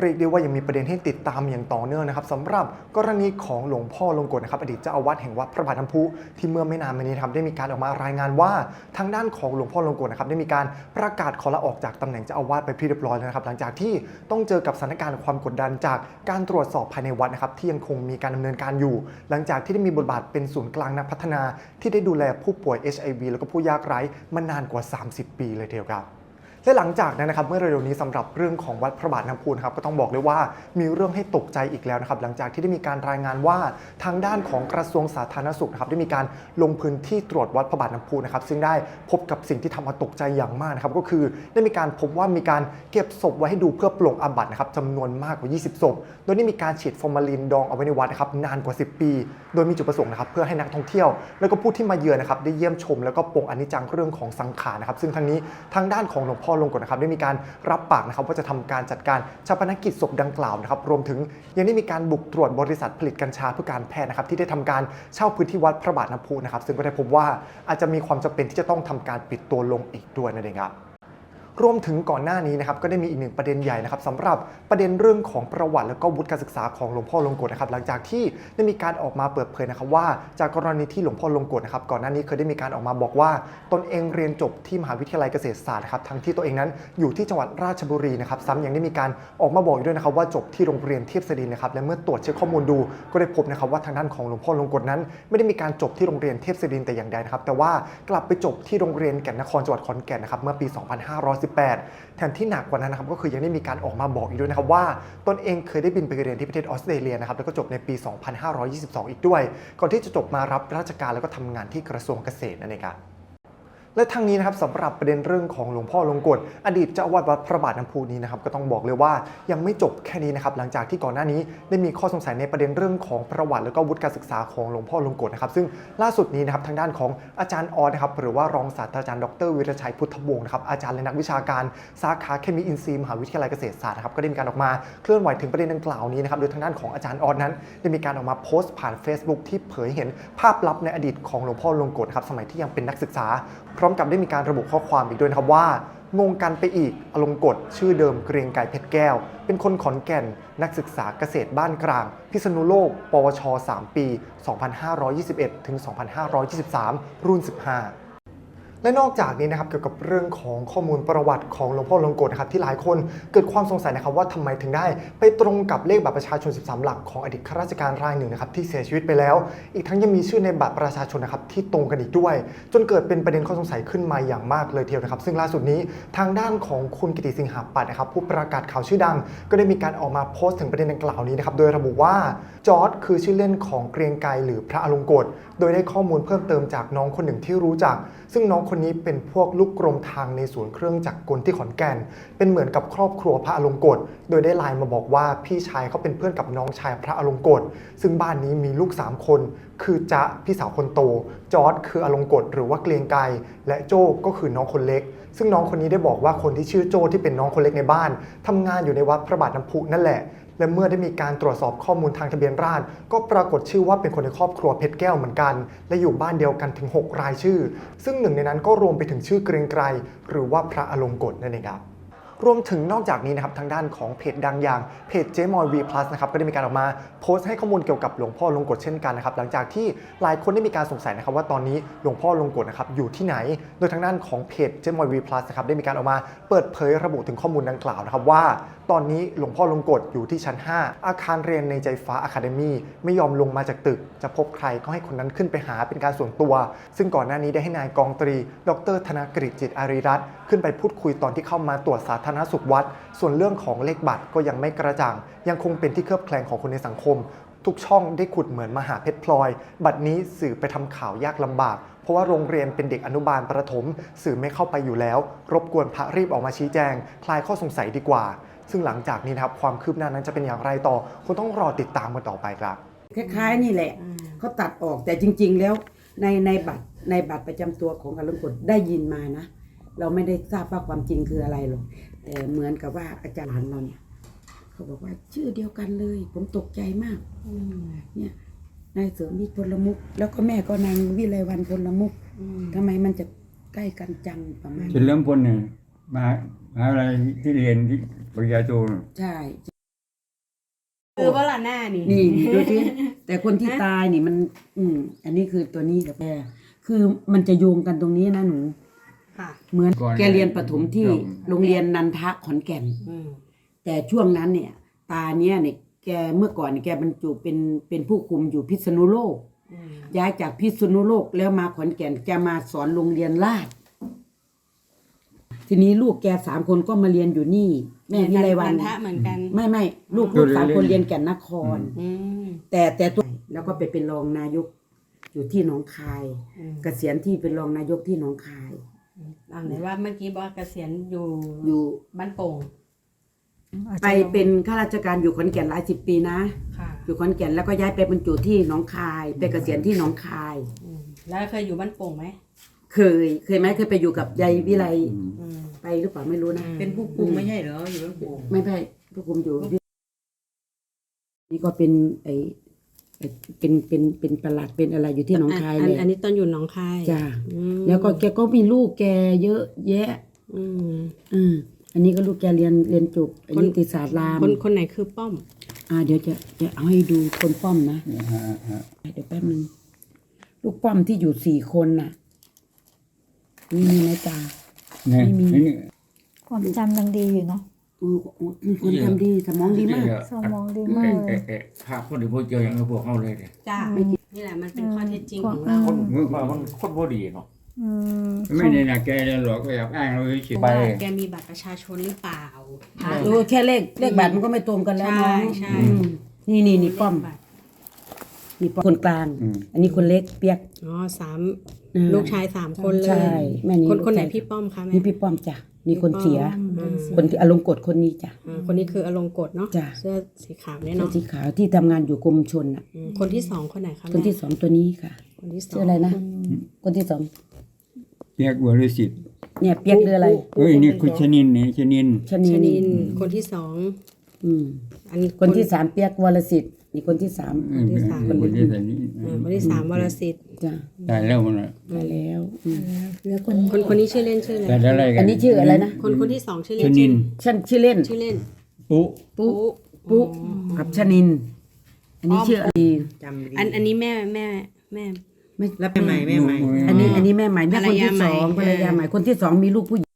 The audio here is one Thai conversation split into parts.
เรียกได้ว่ายังมีประเด็นให้ติดตามอย่างต่อเนื่องนะครับสำหรับกรณีของหลวงพ่อลงกฎนะครับอดีตเจ้าอาวาสแห่งวัดพระบาทน้ำพุที่เมื่อไม่นานมานี้ครับได้มีการออกมารายงานว่า ทางด้านของหลวงพ่อลงกฎนะครับได้มีการประกาศขอลาออกจากตำแหน่งเจ้าอาวาสไปเรียบร้อยแล้วนะครับหลังจากที่ต้องเจอกับสถานการณ์ความกดดันจากการตรวจสอบภายในวัดนะครับที่ยังคงมีการดำเนินการอยู่ หลังจากที่ได้มีบทบาทเป็นศูนย์กลางนักพัฒนา ที่ได้ดูแลผู้ป่วย HIV แล้วก็ผู้ยากไร้มานานกว่า 30 ปีเลยทีเดียวครับ และหลังจากนั้นนะครับเมื่อเร็วๆนี้สำหรับเรื่องของวัดพระบาทน้ำพุนะครับก็ต้องบอกเลยว่ามีเรื่องให้ตกใจอีกแล้วนะครับหลังจากที่ได้มีการรายงานว่าทางด้านของกระทรวงสาธารณสุขนะครับได้มีการลงพื้นที่ตรวจวัดพระบาทน้ำพุนะครับซึ่งได้พบกับสิ่งที่ทำมาตกใจอย่างมากนะครับก็คือได้มีการพบว่ามีการเก็บศพไว้ให้ดูเพื่อปลงอาบัตินะครับจำนวนมากกว่า 20ศพโดยได้มีการฉีดฟอร์มาลินดองเอาไว้ในวัดนะครับนานกว่า 10 ปี โดยมีจุดประสงค์นะครับเพื่อให้นักท่องเที่ยว แล้วก็ผู้ที่มาเยือนนะครับได้เยี่ยมชม แล้วก็ปลงอนิจจังเรื่องของสังขารนะครับซึ่งทางนี้ทางด้านของหลวงพ่อลงกฎนะครับได้มีการรับปากนะครับว่าจะทำการจัดการชาปนกิจศพดังกล่าวนะครับรวมถึงยังได้มีการบุกตรวจบริษัทผลิตกัญชาเพื่อการแพทย์นะครับที่ได้ทำการเช่าพื้นที่วัดพระบาทน้ำพุนะครับซึ่งก็ได้พบว่าอาจจะมีความจำเป็นที่จะต้องทำการปิดตัวลงอีกด้วยนั่นเองครับ รวมถึงก่อนหน้านี้นะครับก็ได้มีอีกหนึ่งประเด็นใหญ่นะครับสำหรับประเด็นเรื่องของประวัติและก็วุฒิการศึกษาของหลวงพ่อลงกฎนะครับหลังจากที่ได้มีการออกมาเปิดเผยนะครับว่าจากกรณีที่หลวงพ่อลงกฎนะครับก่อนหน้านี้เคยได้มีการออกมาบอกว่า ตนเองเรียนจบที่มหาวิทยาลัยเกษตรศาสตร์ครับทั้งที่ตัวเองนั้นอยู่ที่จังหวัดราชบุรีนะครับซ้ำยังได้มีการออกมาบอกด้วยนะครับว่าจบที่โรงเรียนเทพศดินนะครับและเมื่อตรวจเช็คข้อมูลดูก็ได้พบนะครับว่าทางด้านของหลวงพ่อลงกฎนั้น ไม่ได้มีการจบที่โรงเรียนเทพศดินแต่อย่างใดนะครับแต่ว่ากลับไปจบที่โรงเรียนแก่นนครจังหวัดขอนแก่นนะครับเมื่อปี2518 แถมที่หนักกว่านั้นนะครับก็คือยังได้มีการออกมาบอกอีกด้วยนะครับว่าตนเองเคยได้บินไปเรียนที่ประเทศออสเตรเลียนะครับแล้วก็จบในปี 2522 อีกด้วย ก่อนที่จะจบมารับราชการแล้วก็ทำงานที่กระทรวงเกษตรนั่นเองครับ และทั้งนี้นะครับสำหรับประเด็นเรื่องของหลวงพ่อลงกฎอดีตเจ้าอาวาสวัดพระบาทน้ำพุนี้นะครับก็ต้องบอกเลยว่ายังไม่จบแค่นี้นะครับหลังจากที่ก่อนหน้านี้ได้มีข้อสงสัยในประเด็นเรื่องของประวัติ แล้วก็วุฒิการศึกษาของหลวงพ่อลงกฎนะครับซึ่งล่าสุดนี้นะครับทางด้านของอาจารย์ออสนะครับหรือว่ารองศาสตราจารย์ดรวิรชัยพุทธวงศ์นะครับอาจารย์และนักวิชาการสาขาเคมีอินทรีย์มหาวิทยาลัยเกษตรศาสตร์นะครับก็ได้มีการออกมาเคลื่อนไหวถึงประเด็นดังกล่าวนี้นะครับโดยทางด้านของอาจารย์ออสนั้นได้มีการออกมาโพสต์ผ่าน Facebook ที่เผยเห็นภาพลับในอดีตของหลวงพ่อลงกฎครับสมัยที่ยังเป็นนักศึกษา พร้อมกับได้มีการระบุข้อความอีกด้วยนะครับว่างงกันไปอีก อลงกฎชื่อเดิมเกรียงไก่เพชรแก้ว เป็นคนขอนแก่น นักศึกษาเกษตรบ้านกลาง พิษณุโลก ปวช 3 ปี 2521 ถึง 2523 รุ่น 15 และนอกจากนี้นะครับเกี่ยวกับเรื่องของข้อมูลประวัติของหลวงพ่อลงกฎนะครับที่หลายคนเกิดความสงสัยนะครับว่าทำไมถึงได้ ไปตรงกับเลขบัตรประชาชน 13 หลักของอดีตข้าราชการรายหนึ่งนะครับที่เสียชีวิตไปแล้ว อีกทั้งยังมีชื่อในบัตรประชาชนนะครับที่ตรงกันอีกด้วย จนเกิดเป็นประเด็นข้อสงสัยขึ้นมาอย่างมากเลยทีเดียวนะครับ ซึ่งล่าสุดนี้ทางด้านของคุณกิติสิงหาปัตย์นะครับผู้ประกาศข่าวชื่อดัง ก็ได้มีการออกมาโพสต์ถึงประเด็นดังกล่าวนี้นะครับโดยระบุว่าจอร์ดคือชื่อเล่นของเกรียงไกรหรือพระอลงกฎโดยได้ข้อมูลเพิ่มเติมจากน้องคนหนึ่งที่รู้จัก ซึ่งน้องคนนี้เป็นพวกลูกกรมทางในศูนย์เครื่องจักรกลที่ขอนแก่น เป็นเหมือนกับครอบครัวพระอลงกฎโดยได้ไลน์มาบอกว่าพี่ชายเขาเป็นเพื่อนกับน้องชายพระอลงกฎซึ่งบ้านนี้มีลูก 3 คน คือจ๊ะพี่สาวคนโต จอร์ดคืออลงกฎหรือว่าเกรียงไกรและโจ้ก็คือน้องคนเล็ก ซึ่งน้องคนนี้ได้บอกว่าคนที่ชื่อโจ้ที่เป็นน้องคนเล็กในบ้านทำงานอยู่ในวัดพระบาทน้ำพุนั่นแหละ และเมื่อได้มีการตรวจสอบข้อมูลทางทะเบียนราษฎรก็ปรากฏชื่อว่าเป็นคนในครอบครัวเพชรแก้วเหมือนกัน และอยู่บ้านเดียวกันถึง 6 รายชื่อ ซึ่งหนึ่งในนั้นก็รวมไปถึงชื่อเกรงไกรหรือว่าพระอลงกฎนั่นเองครับรวมถึงนอกจากนี้นะครับทางด้านของเพจดังอย่างเพจเจมอยวีพลัสนะครับก็ได้มีการออกมาโพสต์ให้ข้อมูลเกี่ยวกับหลวงพ่อลงกฎเช่นกันนะครับหลังจากที่หลายคนได้มีการสงสัยนะครับว่าตอนนี้หลวงพ่อลงกฎนะครับอยู่ที่ไหน โดยทางด้านของเพจเจมอยวีพลัสนะครับได้มีการออกมาเปิดเผยระบุถึงข้อมูลดังกล่าวนะครับว่า ตอนนี้หลวงพ่อลงกฎอยู่ที่ชั้น 5 อาคารเรียนในใจฟ้าอะคาเดมี่ไม่ยอมลงมาจากตึก จะพบใครก็ให้คนนั้นขึ้นไปหาเป็นการส่วนตัว ซึ่งก่อนหน้านี้ได้ให้นายกองตรี ดร ธนกฤษจิตอารีรัตน์ขึ้นไปพูดคุยตอนที่เข้ามาตรวจสาธารณสุขวัด ส่วนเรื่องของเลขบัตรก็ยังไม่กระจ่าง ยังคงเป็นที่เคลือบแคลงของคนในสังคม ทุกช่องได้ขุดเหมือนมหาเพชรพลอย บัตรนี้สื่อไปทำข่าวยากลำบากเพราะว่าโรงเรียนเป็นเด็กอนุบาลประถม สื่อไม่เข้าไปอยู่แล้ว รบกวนพระรีบออกมาชี้แจง คลายข้อสงสัยดีกว่า ซึ่งหลังจากนี้นะครับความคืบหน้านั้นจะเป็นอย่างไรต่อคงต้องรอติดตามกันต่อไปครับ คล้ายๆนี่แหละเขาตัดออกแต่จริง ๆ แล้วในในบัตรในบัตรประจำตัวของอารมณ์กฎได้ยินมานะ เราไม่ได้ทราบว่าความจริงคืออะไรหรอกแต่เหมือนกับว่าอาจารย์เราเนี่ยเขาบอกว่าชื่อเดียวกันเลย ผมตกใจมากเนี่ยนายเสริมวิทย์พลมุก แล้วก็แม่ก็นางวิไลวันพลมุกทำไมมันจะใกล้กันจังประมาณเฉลิมพลเนี่ย มหามหาอะไรที่เรียนที่ปริญญาโทใช่ คือว่าละหน้านี่ นี่ดูสิแต่คนที่ตายนี่มัน อืม อันนี้คือตัวนี้แต่แกคือมันจะโยงกันตรงนี้นะหนู ค่ะ เหมือนก่อนแกเรียนประถมที่ครับโรงเรียนนันทะขอนแก่น อืม แต่ช่วงนั้นเนี่ย ตาเนี่ยเนี่ยแกเมื่อก่อนเนี่ยแกบรรจุเป็นเป็นผู้คุมอยู่พิษณุโลก อืมย้ายจากพิษณุโลกแล้วมาขอนแก่นแกมาสอนโรงเรียนลาด ทีนี้ลูกแกสามคนก็มาเรียนอยู่นี่ แม่วิไลวันทะเหมือนกัน ไม่ไม่ลูกลูกสามคนเรียนแก่นนคร อืม แต่แต่ตัวแล้วก็ไปเป็นรองนายกอยู่ที่หนองคาย อืม เกษียณที่เป็นรองนายกที่หนองคาย อ่าไหนว่าเมื่อกี้บอกว่าเกษียณอยู่อยู่บ้านโป่งไปเป็นข้าราชการอยู่ขอนแก่นหลายสิบปีนะ ค่ะอยู่ขอนแก่นแล้วก็ย้ายไปบรรจุที่หนองคาย ไปเกษียณที่หนองคาย อืมแล้วเคยอยู่บ้านโป่งไหม เคย เคยไหมเคยไปอยู่กับยายวิไลอืมไปหรือเปล่าไม่รู้นะ เป็นผู้คุมไม่ใช่เหรออยู่บ้านโป่งไม่ใช่ผู้คุมอยู่นี่ก็เป็นไอไอ้เป็นเป็นเป็นประหลัดเป็นอะไรอยู่ที่หนองคายอัเลยอันนี้ตอนอยู่หนองคายจ้าอืมแล้วก็แกก็มีลูกแกเยอะแยะ อืม อืมอันนี้ก็ลูกแกเรียนเรียนจบอันนี้ติศาสตร์รามคนคนไหนคือป้อม อ่าเดี๋ยวจะจะเอาให้ดูคนป้อมนะฮะฮะเดี๋ยวแป๊บนึงลูกป้อมที่อยู่สี่คนน่ะ นี่มีไหมจ้านี่ไม่มีนี่ความจำยังดีอยู่เนาะโอ้โหคนทำดีสมองดีมาก สมองดีมากเลยเอ๊ะเอ๊ะภาพคนที่พวกเจออย่างพวกเขาเลยเนี่ยจ้าอืม นี่แหละมันเป็นข้อเท็จจริงอืมของเรา คนมันมันคนบ่ดีเนาะอืมไม่ในหนักแกเลยหรอกก็อยากอ้างเราเฉยๆไป ว่าแกมีบัตรประชาชนหรือเปล่าดูแค่เลขเลขบัตรมันก็ไม่ตรงกันแล้วน้องใช่ใช่ อืมนี่นี่นี่ป้อมบัตร นี่ป้อมคนกลาง อืม อันนี้คนเล็กเปียกอ๋อสามอืมลูกชายสามคนเลใช่ย แม่นี่คนคนไหนลูกชายพี่ป้อมคะแม่นี่พี่ป้อมจ้ะนี่คนเสียอืมคนที่อารมณ์กดคนนี้จ้ะ อ่าคนนี้คืออลงกฎเนาะจ้ะ เสื้อสีขาวเนี่ยเสื้อเนาะสีขาวที่ทำงานอยู่กรมชนอะ อืมคนที่สองคนไหนคะคนที่แม่สองตัวนี้ค่ะคนที่สองชื่ออะไรนะคนที่สองเปียกบริสิทธิ์เนี่ยเปียกเรืออะไรเฮ้ยนี่คุณชนินนี่ชนินชนิชนนินคนที่สองอืม อันนี้คนที่สามเปียกวรสิทธิ์ นี่คนที่สามเออเป็นคนที่ใส่นี่อ่าคนที่สามวรสิทธิ์จ้ะตายแล้วมันน่ะไปแล้วอืมเหลือคนคนคนนี้ชื่อเล่นชื่ออะไรตายแล้วอะไรกันอันนี้ชื่ออะไรนะคนคนที่สองชื่อชเล่นนินฉันชื่อเล่นชื่อเล่นปุ๊ปุ๊ปุ๊ปุ๊กับชนิน อันนี้ชื่ออะไรจำดีอันอันนี้แม่แม่แม่ ไม่แล้วแม่ใหม่แม่ใหม่อันนี้ อันนี้แม่ใหม่แม่คนที่สองภภรรรรยายาใหใหม่ม่คนที่สองมีลูกผู้หญิง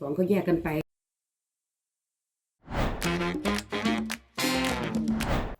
สองเขาแยกกันไป